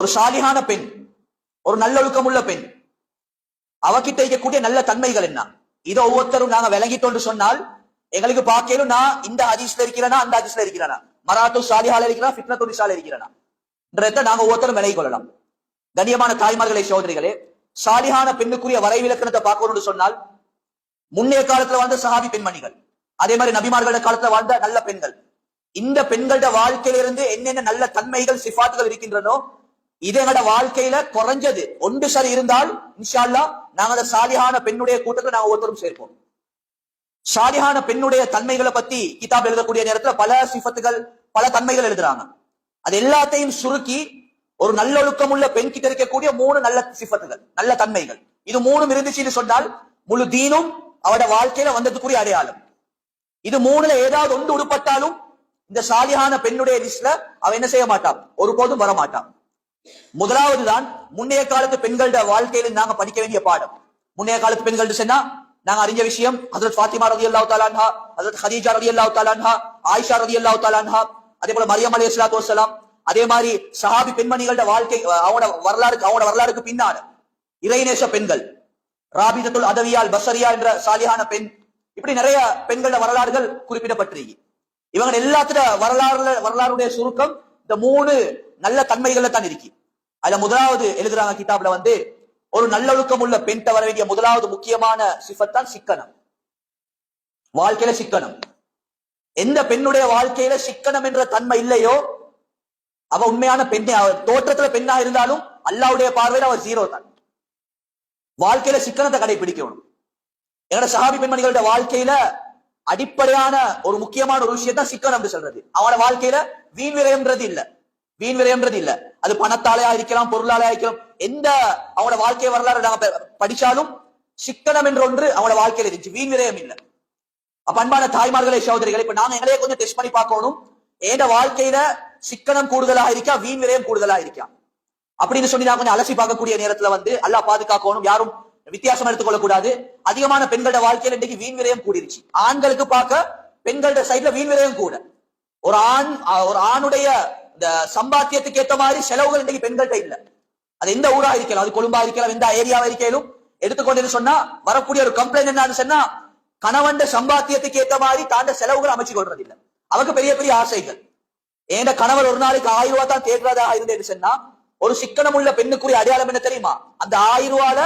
ஒரு சாலிகான பெண் ஒரு நல்லொழுக்கம் உள்ள பெண். அவகிட்ட இருக்கக்கூடிய நல்ல தன்மைகள் என்ன? இதை ஒவ்வொருத்தரும் நாங்க விளங்கிட்டோம் சொன்னால் எங்களுக்கு பார்க்கலும் நான் இந்த ஹதீஸ்ல இருக்கிறேனா அந்த ஹதீஸ்ல இருக்கிறேனா? மராத்து சாலிஹால இருக்கிறா ஃபிட்னத்து நிசால இருக்கிறேனா? என்றதை நாங்க ஒவ்வொருத்தரும் விலகி கொள்ளலாம். கண்ணியமான தாய்மார்களே சோதரிகளே சாலிஹான பெண்ணுக்குரிய வரைவிலக்கணத்தை பார்க்கணும்னு சொன்னால் முன்னைய காலத்துல வாழ்ந்த சஹாபி பெண்மணிகள் அதே மாதிரி நபிமார்களோட காலத்துல வாழ்ந்த நல்ல பெண்கள். இந்த பெண்களோட வாழ்க்கையிலிருந்து என்னென்ன நல்ல தன்மைகள் சிஃபாத்துகள் இருக்கின்றனோ இது எங்களோட வாழ்க்கையில குறைஞ்சது. ஒன்று சரி இருந்தால் இன்ஷால்லா நாங்க அந்த சாலிஹான பெண்ணுடைய கூட்டத்தில் நாங்க ஒருத்தரும் சேர்ப்போம். சாலிஹான பெண்ணுடைய தன்மைகளை பத்தி கிதாப் எழுதக்கூடிய நேரத்துல பல சிஃபத்துகள் பல தன்மைகள் எழுதுறாங்க. அது எல்லாத்தையும் சுருக்கி ஒரு நல்லொழுக்கம் உள்ள பெண் கிட்ட இருக்கக்கூடிய மூணு நல்ல சிஃபத்துகள் நல்ல தன்மைகள். இது மூணும் இருந்துச்சுன்னு சொன்னால் முழு தீனும் அவட வாழ்க்கையில வந்ததுக்குரிய அடையாளம். இது மூணுல ஏதாவது ஒன்று உடுப்பட்டாலும் இந்த சாலிஹான பெண்ணுடைய லிஸ்ட்ல அவ என்ன செய்ய மாட்டான்? ஒருபோதும் வர மாட்டான் முதலாவது தான் முன்னைய காலத்து பெண்களோட வாழ்க்கையில நாங்க படிக்க வேண்டிய பாடம். முன்னைய காலத்து பெண்கள் சொன்னா நாங்க அறிஞ்ச விஷயம் ஹசரத் ஃபாத்திமா ரதி அல்லா தாலான்ஹா ஹசரத் ஹதீஜா ரதி அல்லாஹ் தாலான்ஹா ஆயிஷா ரதி அல்லா தாலான்ஹா அதே போல மரியம் அலி இஸ்லாத்து வசலாம் அதே மாதிரி சஹாபி பெண்மணிகளோட வாழ்க்கை அவனோட வரலாறுக்கு அவனோட வரலாறுக்கு பின்னால இறைநேச பெண்கள் ராபிதத்துல் அதவியால் பசரியா என்ற சாலியான பெண் இப்படி நிறைய பெண்களோட வரலாறுகள் குறிப்பிடப்பட்டிருக்கு. இவங்க எல்லாத்துல வரலாறுல வரலாறுடைய சுருக்கம் இந்த மூணு நல்ல தன்மைகள்ல தான் இருக்கு. அதுல முதலாவது எழுதுறாங்க கிதாப்ல வந்து ஒரு நல்லொழுக்கம் உள்ள பெண் வர வேண்டிய முதலாவது முக்கியமான சிஃபத்தான் சிக்கனம். வாழ்க்கையில சிக்கனம். எந்த பெண்ணுடைய வாழ்க்கையில சிக்கனம் என்ற தன்மை இல்லையோ அவ உண்மையான பெண்ணே அவர் தோற்றத்துல பெண்ணா இருந்தாலும் அல்லாவுடைய பார்வையில அவ ஜீரோ தான். வாழ்க்கையில சிக்கனத்தை கடைபிடிக்கணும். என்னோட சஹாபி பெண்மணிகளோட வாழ்க்கையில அடிப்படையான ஒரு முக்கியமான ஒரு விஷயத்தான் சிக்கனம் என்று சொல்றது. அவனோட வாழ்க்கையில வீண் விரயம்ன்றது இல்ல. வீண் விரயம்ன்றது இல்ல. அது பணத்தாலையா இருக்கலாம் பொருளாலையா இருக்கலாம் எந்த அவனோட வாழ்க்கை வரலாறு நாங்க படிச்சாலும் சிக்கனம் என்ற ஒன்று அவனோட வாழ்க்கையில இருந்துச்சு. வீண் விரயம் இல்ல. அப்ப அன்பான தாய்மார்களே சகோதரிகளை இப்ப நாங்க எங்களையே கொஞ்சம் டெஸ்ட் பண்ணி பார்க்கணும். ஏண்ட வாழ்க்கையில சிக்கனம் கூடுதலா இருக்கா வீண் விரயம் கூடுதலா இருக்கா? அப்படின்னு சொல்லி நான் கொஞ்சம் அலசி பார்க்கக்கூடிய நேரத்துல வந்து அல்லா பாதுகாக்கணும். யாரும் வித்தியாசம் எடுத்துக்கொள்ள கூடாது அதிகமான பெண்களோட வாழ்க்கையில இன்றைக்கு வீண் விரயம் கூடிருச்சு. ஆண்களுக்கு பார்க்க பெண்களோட சைடுல வீண் விரயம் கூட. ஒரு ஆண் ஒரு ஆணுடைய இந்த சம்பாத்தியத்துக்கு ஏத்த மாதிரி செலவுகள் இன்றைக்கு பெண்கள்கிட்ட இல்ல. அது எந்த ஊரா இருக்கலாம் அது கொழும்பா இருக்கலாம் எந்த ஏரியாவா இருக்கலாம். எடுத்துக்கொண்டு சொன்னா வரக்கூடிய ஒரு கம்ப்ளைண்ட் என்னன்னு சொன்னா கணவன் சம்பாத்தியத்துக்கு ஏத்த மாதிரி தாண்ட செலவுகள் அமைச்சு கொள்றது இல்ல அவருக்கு பெரிய பெரிய ஆசைகள். ஏண்ட கணவர் ஒரு நாளைக்கு ஆயிரம் ரூபாய் தான் தேடுறதா இருந்தேன்னு சொன்னா ஒரு சிக்கனம் உள்ள பெண்ணுக்குரிய அடையாளம் என்ன தெரியுமா? அந்த ஆயிரம் ரூபால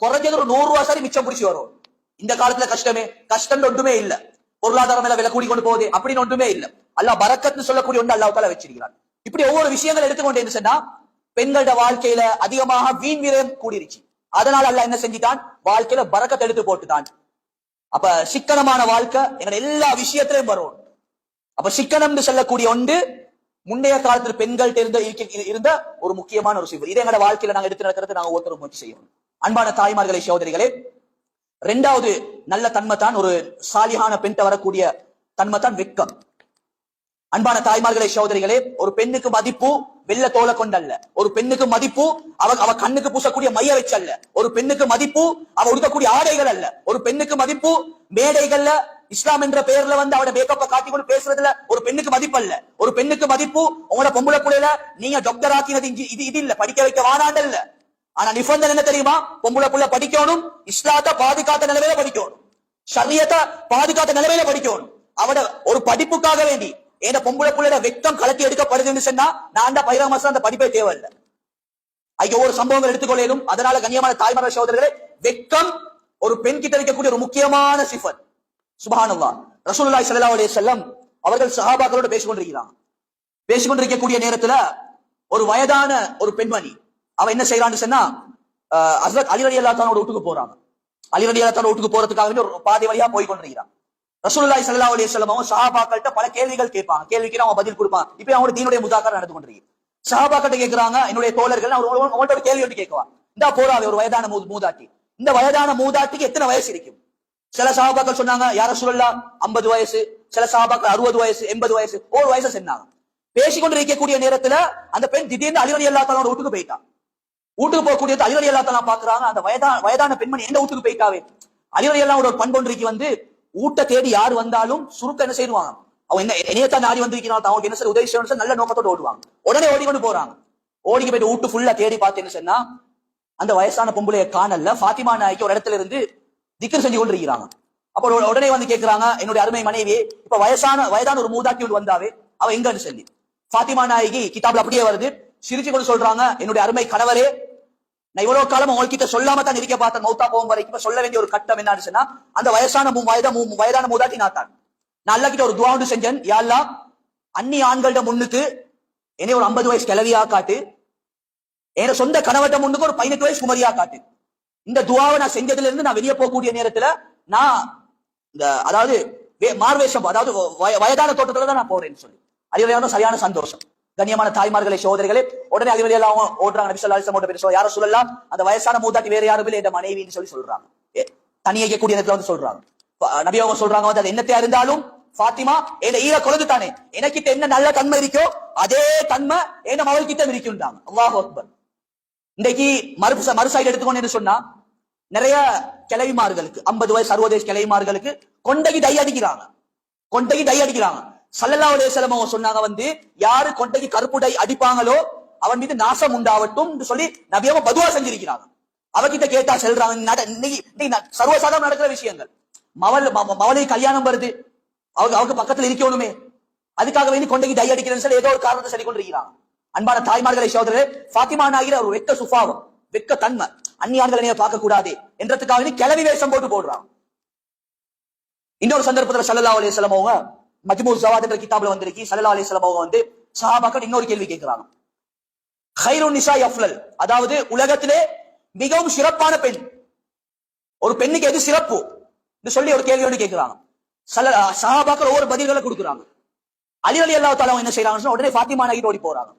குறைஞ்சது ஒரு நூறு ரூபா சரி மிச்சம் பிடிச்சி வரும். இந்த காலத்துல கஷ்டமே. கஷ்டம் ஒன்றுமே இல்ல. பொருளாதாரம் எல்லாம் விலை கூடி கொண்டு போகுது அப்படின்னு ஒன்றுமே இல்ல. அல்லா பரக்கத்னு சொல்லக்கூடிய ஒன்று அல்லாவுக்கால தால வச்சிருக்கிறான். இப்படி ஒவ்வொரு விஷயங்கள் எடுத்துக்கொண்டேன்னு சொன்னா பெண்களோட வாழ்க்கையில அதிகமாக வீண் விரயம் கூடிருச்சு. அதனால அல்ல என்ன செஞ்சிட்டான்? வாழ்க்கையில பறக்கத்தை எடுத்து போட்டுட்டான். அப்ப சிக்கனமான வாழ்க்கை எங்க எல்லா விஷயத்திலையும் வரும் அப்ப சிக்கனம்னு சொல்லக்கூடிய ஒன்று முந்தைய காலத்துல பெண்கள்ட்ட இருந்த இருந்த ஒரு முக்கியமான ஒரு சிவம் இதை எங்களோட வாழ்க்கையில நாங்க எடுத்து நடக்கிறது நாங்க ஒருத்தர் முயற்சி செய்யணும். அன்பான தாய்மார்களை சகோதரிகளே ரெண்டாவது நல்ல தன்மை தான் ஒரு சாலிகான பெண்ட வரக்கூடிய தன்மை தான் வெக்கம் அன்பான தாய்மார்களே சகோதரிகளே ஒரு பெண்ணுக்கு மதிப்பு வெள்ள தோலை கொண்டல்ல. ஒரு பெண்ணுக்கு மதிப்பு அவ அவ கண்ணுக்கு பூசக்கூடிய மைய வச்சல்ல. ஒரு பெண்ணுக்கு மதிப்பு அவ உடுக்கக்கூடிய ஆடைகள் அல்ல. ஒரு பெண்ணுக்கு மதிப்பு மேடைகள்ல இஸ்லாம் என்ற பெயர்ல வந்து அவட மேக்கப்ப காட்டி கொண்டு பேசுறதுல ஒரு பெண்ணுக்கு மதிப்பு அல்ல ஒரு பெண்ணுக்கு மதிப்பு உங்களோட பொம்பளை புள்ளையில நீங்க டாக்டர் ஆக்கினது இது இது இல்ல. படிக்க வைக்க வாராண்டல்ல. ஆனா நிபந்தனை என்ன தெரியுமா? பொம்பளை புள்ள படிக்கணும் இஸ்லாத்தை பாதுகாத்த நிலைமையில படிக்கணும். ஷரியத்தை பாதுகாத்த நிலைமையில படிக்கணும். அவட ஒரு படிப்புக்காக வேண்டி ஏன்னா பொம்பளை புள்ளையோட வெக்கம் கலத்தி எடுக்கப்படுதுன்னு சொன்னா நான் தான் பயிரா மாசம் அந்த படிப்பே தேவையில்லை. ஐயோ ஒரு சம்பவங்கள் எடுத்துக்கொள்ளும் அதனால கண்ணியமான தாய்மர சகோதரர்களே வெக்கம் ஒரு பெண் கிட்ட இருக்கக்கூடிய ஒரு முக்கியமான சிஃபன் சுபானுல்லா ரசூலுல்லாஹி சல்லா அலே செல்லம் அவர்கள் சஹாபாக்களோட பேசிக் பேசிக்கொண்டிருக்கக்கூடிய நேரத்துல ஒரு வயதான ஒரு பெண்மணி அவன் என்ன செய்யறான்னு சொன்னா அஹ், ஹஸ்ரத் அலி அல்லாத்தானோட வீட்டுக்கு போறாங்க அலி ரலி அல்லாஹ் வீட்டுக்கு போறதுக்காக ஒரு பாதை வழியா போய் கொண்டிருக்கிறான். ரசூலுல்லாஹி சல்லா அலி வஸல்லம் அவங்க சஹாபாக்கள்கிட்ட பல கேள்விகள் கேட்பாங்க கேள்விக்கு அவன் பதில் கொடுப்பான். இப்ப அவனோட தீனுடைய முதாக்கர் நடந்து கொண்டிருக்கு சஹாபாக்கிட்ட கேக்குறாங்க என்னுடைய தோழர்கள் அவங்கள்ட்ட ஒரு கேள்வி ஒன்று கேட்கவா இந்த போறாவே ஒரு வயதான மூ- மூதாட்டி. இந்த வயதான மூதாட்டிக்கு எத்தனை வயசு இருக்கும்? சில சாபாக்கள் சொன்னாங்க யார சொல்லலாம் ஐம்பது வயசு. சில சாபாக்கள் அறுபது வயசு எண்பது வயசு. ஒரு வயசு சொன்னாங்க. பேசிக்கொண்டு இருக்கக்கூடிய நேரத்துல அந்த பெண் திடீர்னு அலிவலி அல்லா வீட்டுக்கு போயிட்டான். வீட்டுக்கு போகக்கூடிய அலிவலி எல்லாத்தான் பாக்குறாங்க அந்த வயதான வயதான பெண்மணி எந்த வீட்டுக்கு போயிட்டாவே அலிவலி எல்லாம் ஒரு பண்பொன்றைக்கு வந்து ஊட்ட தேடி யார் வந்தாலும் சுருக்க என்ன செய்வாங்க? அவங்க என்ன என்னையத்தான் நாடி வந்திருக்கிறாங்க. அவங்களுக்கு என்ன சார் உதவி செய்யணும் நல்ல நோக்கத்தோட ஓடுவாங்க. உடனே ஓடிக்கொண்டு போறாங்க. ஓடிக்கு போயிட்டு வீட்டு ஃபுல்லா தேடி பார்த்தேன்னு சொன்னா அந்த வயசான பொம்பளைய காணல. ஃபாத்திமா நாய்க்கு ஒரு இடத்துல இருந்து திக்கர் செஞ்சு கொண்டு இருக்கிறாங்க அப்போ உடனே வந்து கேட்கிறாங்க என்னுடைய அருமை மனைவி இப்ப வயசான வயதான ஒரு மூதாட்டி ஒன்று வந்தாவே அவ எங்கன்னு சொல்லி. ஃபாத்திமா நாயகி கிதாப்ல அப்படியே வருது. சிரிச்சு கொண்டு சொல்றாங்க என்னுடைய அருமை கணவரே நான் இவ்வளவு காலம் உங்ககிட்ட சொல்லாம தான் இருக்க பார்த்தேன் மௌத்தா போகும் வரைக்கும். சொல்ல வேண்டிய ஒரு கட்டம் என்னன்னு சொன்னா அந்த வயசான மூ- வயதா வயதான மூதாட்டி நாத்தான் நான் அல்லா கிட்ட ஒரு துவா ஒன்று செஞ்சேன் யாழ்லா அந்நி ஆண்கள்ட முன்னுக்கு என்னை ஒரு 50 வயசு கிளவியா காட்டு. என் சொந்த கணவர்ட்ட முன்னுக்கு ஒரு பதினெட்டு வயசு குமரியா காட்டு. இந்த துவாவை நான் செஞ்சதுல இருந்து நான் வெளியே போகக்கூடிய நேரத்துல நான் இந்த அதாவது வே- மார்வேஷம் அதாவது வய- வயதான தோட்டத்துல தான் நான் போறேன்னு சொல்லி. அறிவுரையான சரியான சந்தோஷம். கண்ணியமான தாய்மார்களே சோதரிகளே உடனே அதிபதி எல்லாம் ஓடுறாங்க. நபி சொல்லா அலைஹி வஸல்லம் யாரும் சொல்லலாம் அந்த வயசான மூதாட்டி வேற யாரும் இல்லை என் மனைவின்னு சொல்லி சொல்றாங்க. ஏ, கூடிய இடத்துல வந்து சொல்றாங்க. நபி அவங்க சொல்றாங்க வந்து அது என்னத்தையா இருந்தாலும் பாத்திமா என்ன ஈர குழந்தை தானே எனக்கிட்ட என்ன நல்ல தன்மை இருக்கோ அதே தன்மை என்ன மகள் கிட்ட இருக்குன்றாங்க அல்லாஹ் அக்பர். இன்றைக்கு மறு மறு சைடு என்ன சொன்னா நிறைய கிளவிமார்களுக்கு ஐம்பது வயசு அறுபது வயசு கிளவிமார்களுக்கு கொண்டைக்கு டை அடிக்கிறாங்க. கொண்டைக்கு டை அடிக்கிறாங்க. சல்லல்லா அலைஹிஸ்ஸலாம் அவங்க சொன்னாங்க வந்து யாரு கொண்டைக்கு கருப்பு டை அடிப்பாங்களோ அவன் மீது நாசம் உண்டாவட்டும் சொல்லி நபியாவ பதுவா செஞ்சிருக்கிறாங்க. அவகிட்ட கேட்டா செல்றாங்க இன்னைக்கு இன்னைக்கு நடக்கிற விஷயங்கள். மவள் ம- மவளை கல்யாணம் வருது. அவங்க அவங்க பக்கத்துல இருக்கணுமே அதுக்காக வேண்டி கொண்டைக்கு டை அடிக்கிறேன்னு சொல்லி ஏதோ ஒரு காரணத்தை சொல்லி கொண்டிருக்கிறாங்க. அன்பான தாய்மார்களை சோதரர் ஃபாத்திமா நாகிற ஒரு வெக்க சுபாவம் வெக்க தன்மை. அந்நியான்களை நீங்க பார்க்க கூடாது என்றதுக்காக கிளவி வேஷம் போட்டு போடுறாங்க இன்னொரு சந்தர்ப்பத்துல சல்லல்லா அலைஹிஸ்ஸலாம் அவங்க மஜ்மூ ஜவாத் என்ற கிதாப்ல வந்திருக்கு சல்லல்லா அலைஹிஸ்ஸலாம் அவங்க வந்து சஹாபாக்கள் இன்னொரு கேள்வி கேட்கிறாங்க. ஹைரு நிசா அஃப்லல். அதாவது உலகத்திலே மிகவும் சிறப்பான பெண். ஒரு பெண்ணுக்கு எது சிறப்பு? சொல்லி ஒரு கேள்வி ஒன்று கேட்கிறாங்க. சல சஹாபாக்கள் ஒவ்வொரு பதில்களை கொடுக்குறாங்க. அலி அலி அல்லா தாலா என்ன செய்யறாங்க உடனே ஃபாத்திமா நகி ஓடி போறாங்க.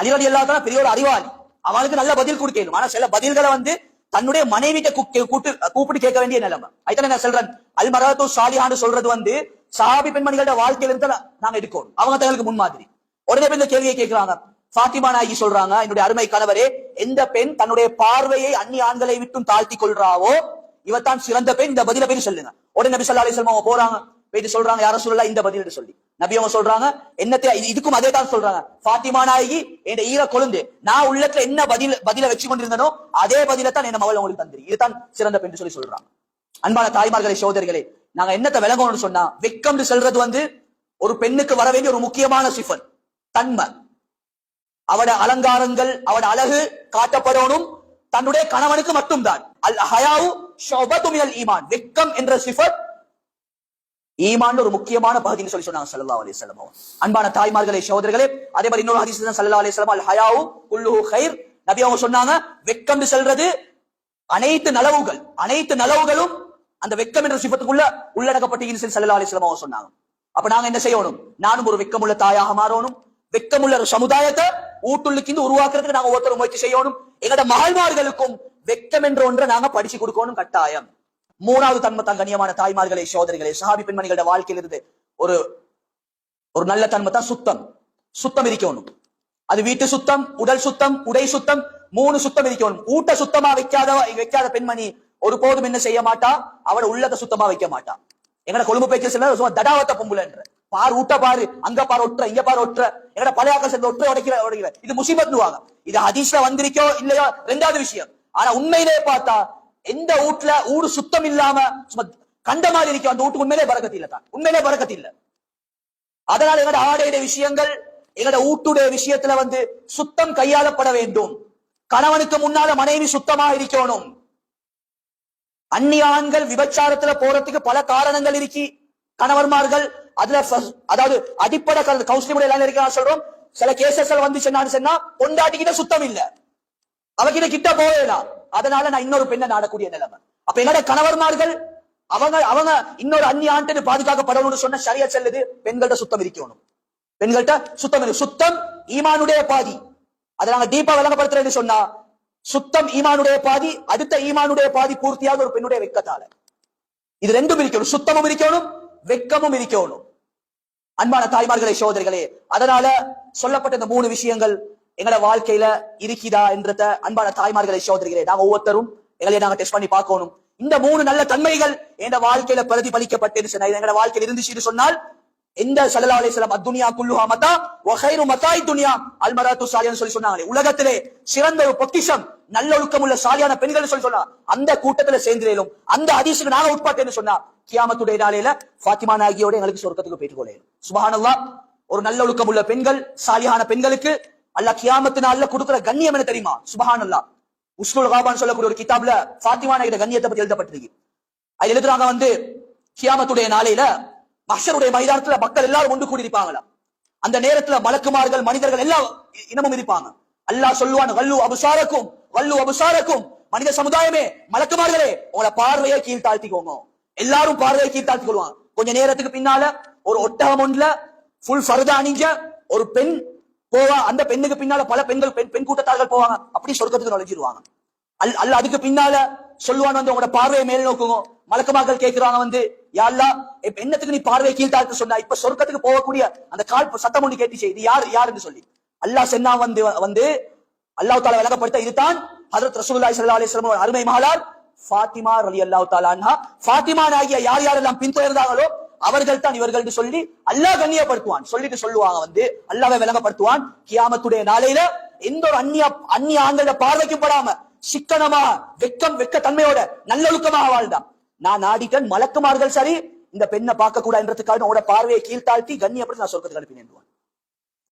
அலி அலி அல்லா தாலா பெரிய ஒரு அறிவாளி. அவனுக்கு நல்ல பதில் கொடுக்கணும். ஆனா சில பதில்களை வந்து தன்னுடைய மனைவிட்ட கூப்பிட்டு கேட்க வேண்டிய நிலைமை. அதுதான் நான் சொல்றேன்? அல் மராத்து சாலிஹான்னு சொல்றது வந்து சஹாபி பெண்மணிகளோட வாழ்க்கையில இருந்து நாங்க எடுக்கோம் அவங்க தங்களுக்கு முன்மாதிரி. உடனே இந்த கேள்வியை கேட்கிறாங்க. பாத்திமா நாயகி சொல்றாங்க என்னுடைய அருமை கணவரே எந்த பெண் தன்னுடைய பார்வையை அந்நிய ஆண்களை விட்டும் தாழ்த்தி கொள்றாவோ இவத்தான் சிறந்த பெண் இந்த பதில போய் சொல்லுங்க. உடனே நபி சொல்லா அலைஹி அவங்க போறாங்க போயிட்டு சொல்றாங்க யாரும் சொல்லல இந்த பதில் சொல்லி. நபி அவங்க சொல்றாங்க என்னத்தை இதுக்கும் அதே தான் சொல்றாங்க. பாத்திமா நாயகி என் ஈர கொழுந்து நான் உள்ளத்துல என்ன பதில பதில வச்சு கொண்டிருந்தனோ அதே பதில தான் என்ன மகள் உங்களுக்கு தந்திரி. இதுதான் சிறந்த பெண் சொல்லி சொல்றாங்க. அன்பான தாய்மார்களை சோதரிகளே நாங்க என்னத்தை விளங்கணும்னு சொன்னா வெக்கம்னு சொல்றது வந்து ஒரு பெண்ணுக்கு வர வேண்டிய ஒரு முக்கியமான சிஃபன் தன்மை. அவட அலங்காரங்கள் அவட அழகு காட்டப்படணும். தன்னுடைய கணவனுக்கு மட்டும்தான். அல் ஹயாவு ஷுபத்து ஈமான். வெக்கம் என்ற சிஃபத் ஈமான் ஒரு முக்கியமான பகுதின்னு சொல்லி சொன்னாங்க சல்லா அலி வஸல்லம் அன்பான தாய்மார்களே சகோதரர்களே அதே மாதிரி இன்னொரு ஹதீஸ் சல்லா அலி அலைஹி அல் ஹயாவு உள்ளு ஹைர் நபி அவங்க சொன்னாங்க வெக்கம் சொல்றது அனைத்து நலவுகள் அனைத்து நலவுகளும் அந்த வெக்கம் என்ற சிபத்துக்குள்ள உள்ளடக்கப்பட்டு இன்சல் ஸல்லல்லாஹு அலைஹி அவங்க சொன்னாங்க. அப்ப நாங்க என்ன செய்யணும்? நானும் ஒரு வெக்கமுள்ள தாயாக மாறணும். வெக்கமுள்ள ஒரு சமுதாயத்தை ஊட்டுள்ளுக்கு உருவாக்குறதுக்கு நாங்க ஒருத்தர் முயற்சி செய்யணும். எங்கட மகள்மார்களுக்கும் வெக்கம் என்ற ஒன்றை நாங்க படிச்சு கொடுக்கணும் கட்டாயம். மூணாவது தன்மை தான் கண்ணியமான தாய்மார்களே சோதரிகளே சஹாபி பெண்மணிகளோட வாழ்க்கையிலிருந்து ஒரு ஒரு நல்ல தன்மை தான் சுத்தம். சுத்தம் இருக்கணும் அது வீட்டு சுத்தம் உடல் சுத்தம் உடை சுத்தம் மூணு சுத்தம் இருக்கணும் ஊட்ட சுத்தமா வைக்காத வைக்காத பெண்மணி ஒருபோதும் என்ன செய்ய மாட்டா? அவட உள்ளத்தை சுத்தமா வைக்க மாட்டா. எங்கட கொழும்பு பேச்சு சில சும்மா தடாவத்த பொம்புலன்ற. பார் ஊட்ட பாரு அங்க பாரு ஒற்ற இங்க பாரு ஒற்ற எங்கட பழையாக்கள் சேர்ந்த ஒற்ற உடைக்கிற உடைக்கிற. இது முசிபத்னுவாங்க. இது ஹதீஸ்ல வந்திருக்கோ இல்லையோ ரெண்டாவது விஷயம். ஆனா உண்மையிலே பார்த்தா எந்த வீட்டுல ஊடு சுத்தம் இல்லாம சும்மா கண்ட மாதிரி இருக்கும் அந்த வீட்டுக்கு உண்மையிலே பறக்கத்து இல்ல தான். உண்மையிலே பறக்கத்து இல்ல. அதனால எங்கட ஆடையுடைய விஷயங்கள் எங்கட வீட்டுடைய விஷயத்துல வந்து சுத்தம் கையாளப்பட வேண்டும். கணவனுக்கு முன்னால மனைவி சுத்தமா இருக்கணும். அந்நிய ஆண்கள் விபச்சாரத்துல போறதுக்கு பல காரணங்கள் இருக்கி. கணவர்மார்கள் அதுல அதாவது அடிப்படை கவுன்சிலிங் எல்லாம் இருக்கா சொல்றோம். சில கேசஸ் வந்து சொன்னா பொண்டாட்டிக்கிட்ட சுத்தம் இல்ல. அவகிட்ட கிட்ட போகலாம் அதனால நான் இன்னொரு பெண்ணை நாடக்கூடிய நிலைமை. அப்ப என்னோட கணவர்மார்கள் அவங்க அவங்க இன்னொரு அந்நிய ஆண்டு பாதுகாக்கப்படணும்னு சொன்ன சரியா செல்லுது பெண்கள்ட்ட சுத்தம் இருக்கணும். பெண்கள்ட்ட சுத்தம் சுத்தம் ஈமானுடைய பாதி. அதை நாங்க டீப்பா விளங்கப்படுத்துறேன்னு சொன்னா சுத்தம் ஈமானுடைய பாதி அடுத்த ஈமானுடைய பாதி பூர்த்தியாக ஒரு பெண்ணுடைய வெக்கத்தால இது ரெண்டும் இருக்கணும் சுத்தமும் இருக்கணும் வெக்கமும் இருக்கணும் அன்பான தாய்மார்களே சோதரிகளே அதனால சொல்லப்பட்ட இந்த மூணு விஷயங்கள் எங்களோட வாழ்க்கையில இருக்குதா என்றத அன்பான தாய்மார்களை சோதரிகளே நாங்க ஒவ்வொருத்தரும் எங்களை நாங்க டெஸ்ட் பண்ணி பார்க்கணும். இந்த மூணு நல்ல தன்மைகள் எங்க வாழ்க்கையில பிரதிபலிக்கப்பட்டு எங்களோட வாழ்க்கையில் இருந்துச்சுன்னு சொன்னால் எந்த சல்லா அலிஸ்லாம் அத்துனியா குல்லுஹா மதா வஹைரு மதாய் துனியா அல்மராத்து சாலியான்னு சொல்லி சொன்னாங்களே. உலகத்திலே சிறந்த ஒரு பொக்கிஷம் நல்லொழுக்கம் உள்ள சாலியான பெண்கள் சொல்லி சொன்னா அந்த கூட்டத்துல சேர்ந்திரேலும் அந்த அதிசுக்கு நாங்க உட்பாட்டேன்னு சொன்னா கியாமத்துடைய நாளையில ஃபாத்திமா நாயகியோட எங்களுக்கு சொர்க்கத்துக்கு போயிட்டு கொள்ளையும் சுபஹானல்லாஹ் ஒரு நல்லொழுக்கம் உள்ள பெண்கள் சாலியான பெண்களுக்கு அல்லாஹ் கியாமத்து நாள்ல கொடுக்கிற கண்ணியம் என்ன தெரியுமா? சுபஹானல்லாஹ். உஸ்னுல் ஹாபான் சொல்லக்கூடிய ஒரு கிதாப்ல ஃபாத்திமா நாயகியோட கண்ணியத்தை பத்தி எழுதப்பட்டிருக்கு. அது எழுதுறாங்க வந்து கியாமத்துடைய நாளையில மஷருடைய மைதானத்துல மக்கள் எல்லாரும் ஒன்று கூடி இருப்பாங்களா அந்த நேரத்துல மலக்குமார்கள் மனிதர்கள் எல்லாம் இனமும் இருப்பாங்க. அல்லாஹ் சொல்லுவான் வல்லு அபுசாரக்கும் வல்லு அபுசாரக்கும். மனித சமுதாயமே மலக்குமார்களே உங்களை பார்வையை கீழ் தாழ்த்திக்கோங்க. எல்லாரும் பார்வையை கீழ் தாழ்த்தி கொள்வாங்க கொஞ்ச நேரத்துக்கு பின்னால ஒரு ஒட்டகம் ஒன்றுல ஃபுல் ஃபர்தா அணிஞ்ச ஒரு பெண் போவா அந்த பெண்ணுக்கு பின்னால பல பெண்கள் பெண் பெண் கூட்டத்தார்கள் போவாங்க. அப்படி சொர்க்கத்துக்கு நுழைஞ்சிருவாங்க. அல் அல்ல அதுக்கு பின்னால சொல்லுவான் வந்து உங்களோட பார்வையை மேல் நோக்குங்க. மலக்கமாக்கள் கேட்கிறாங்க வந்து யாழ்லா இப்ப என்னத்துக்கு நீ பார்வையை கீழ்த்தாழ்த்து சொன்னா? இப்ப சொர்க்கத்துக்கு போகக்கூடிய அந்த கால் சத்தம் ஒண்ணு கேட்டுச்சு. இது யார் யாருன்னு சொல்லி. அல்லாஹ் சென்னா வந்து வந்து அல்லாஹ் தாலா விளக்கப்படுத்த இதுதான் ஹசரத் ரசூல்லாய் சல்லா அலிஸ்லம் அருமை மகளார் ஃபாத்திமா அலி தஆலா தாலான்னா ஃபாத்திமா ஆகிய யார் யாரெல்லாம் பின்தொடர்ந்தாங்களோ அவர்கள் தான் இவர்கள் சொல்லி அல்லாஹ் கண்ணியப்படுத்துவான். சொல்லிட்டு சொல்லுவாங்க வந்து அல்லாவை விளங்கப்படுத்துவான். கியாமத்துடைய நாளையில எந்த ஒரு அந்நிய அந்நிய ஆண்களோட பார்வைக்கும் படாம சிக்கனமா வெக்கம் வெக்க தன்மையோட நல்லொழுக்கமாக வாழ்ந்தான். நான் ஆடிக்கன் மலக்குமார்கள் சரி இந்த பெண்ணை பார்க்க கூடாதுன்றதுக்காக உங்களோட பார்வையை கீழ்த்தாழ்த்தி கண்ணியப்படுத்தி நான் சொர்க்கத்துக்கு அனுப்பினேன்